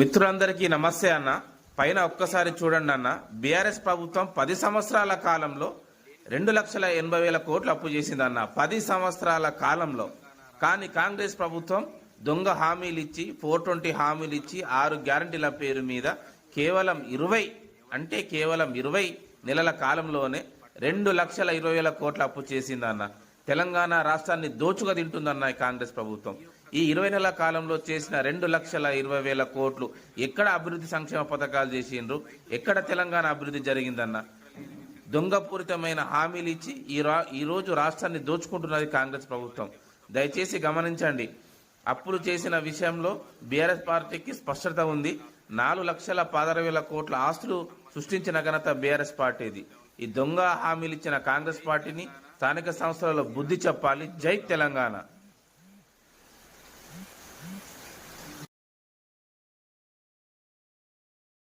మిత్రులందరికీ నమస్తే అన్న. పైన ఒక్కసారి చూడండి అన్న. బీఆర్ఎస్ ప్రభుత్వం పది సంవత్సరాల కాలంలో రెండు లక్షల ఎనభై వేల కోట్లు అప్పు చేసిందన్న పది సంవత్సరాల కాలంలో. కానీ కాంగ్రెస్ ప్రభుత్వం దొంగ హామీలు ఇచ్చి ఫోర్ ట్వంటీ హామీలు ఇచ్చి ఆరు గ్యారంటీల పేరు మీద కేవలం ఇరవై అంటే కేవలం ఇరవై నెలల కాలంలోనే రెండు లక్షల ఇరవై వేల కోట్ల అప్పు చేసిందన్న తెలంగాణ రాష్ట్రాన్ని దోచుగా తింటుందన్న కాంగ్రెస్ ప్రభుత్వం. ఈ ఇరవై నెలల కాలంలో చేసిన రెండు లక్షల ఇరవై వేల కోట్లు ఎక్కడ అభివృద్ధి సంక్షేమ పథకాలు చేసిండ్రు? ఎక్కడ తెలంగాణ అభివృద్ధి జరిగిందన్న? దొంగపూరితమైన హామీలు ఇచ్చి ఈ రా ఈ రోజు రాష్ట్రాన్ని దోచుకుంటున్నది కాంగ్రెస్ ప్రభుత్వం. దయచేసి గమనించండి. అప్పులు చేసిన విషయంలో బీఆర్ఎస్ పార్టీకి స్పష్టత ఉంది. నాలుగు లక్షల పదహారు వేల కోట్ల ఆస్తులు సృష్టించిన ఘనత బీఆర్ఎస్ పార్టీది. ఈ దొంగ హామీలు ఇచ్చిన కాంగ్రెస్ పార్టీని స్థానిక సంస్థలలో బుద్ధి చెప్పాలి. జై తెలంగాణ. Mm-hmm.